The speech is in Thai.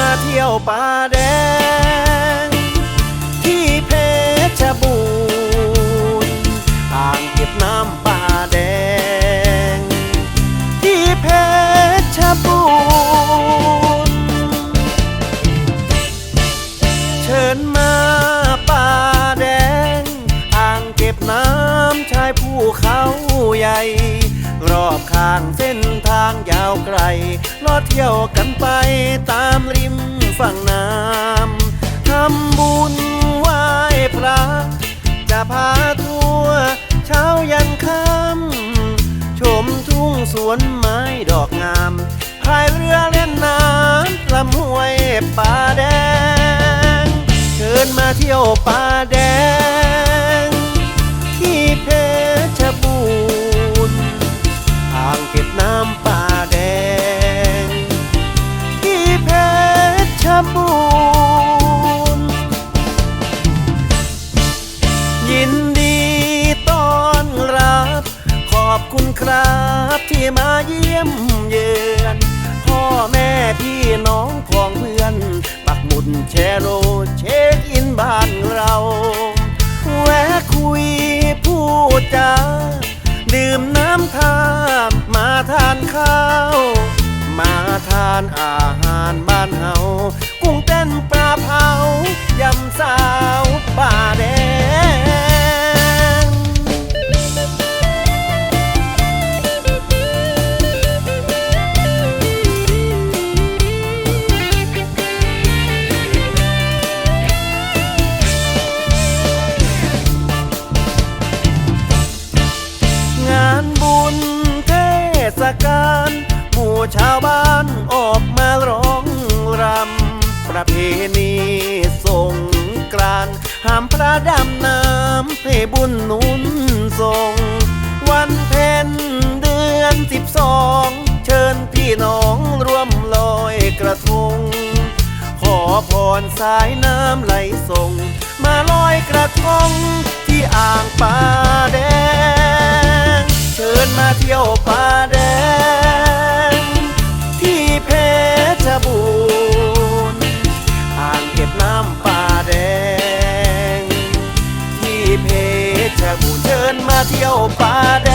มาเที่ยวป่าแดง ที่เพชรบูรณ์อ่างเก็บน้ำ ข้างเส้นทางยาวไกลลอดเที่ยวกันไปตามริมฝั่งน้ำทำบุญไหว้พระ จะพาทัวร์เช้ายันค่ำชมทุ่งสวนไม้ดอกงามพายเรือเล่นน้ำลำห้วยป่าแดง เชิญมาเที่ยวป่าแดง อบคุณครับที่มาเยี่ยมเยือน พ่อแม่พี่น้องของเพื่อน ปักหมุดแชร์โลเช็คอินบ้านเรา แวะคุยพูดจาดื่มน้ำทามมาทานข้าว มาทานอา กาลหมู่ชาวบ้านออกมาร้องรำ ประเพณีสงกรานห้ามพระดำน้ำให้บุญนุนส่งวันเพ็ญเดือนสิบสองเชิญพี่น้องร่วมลอยกระทง ขอพรสายน้ำไหลส่ง มาลอยกระทงที่อ่างปา เพชรบูรเชิญมาเที่ยวป่าแด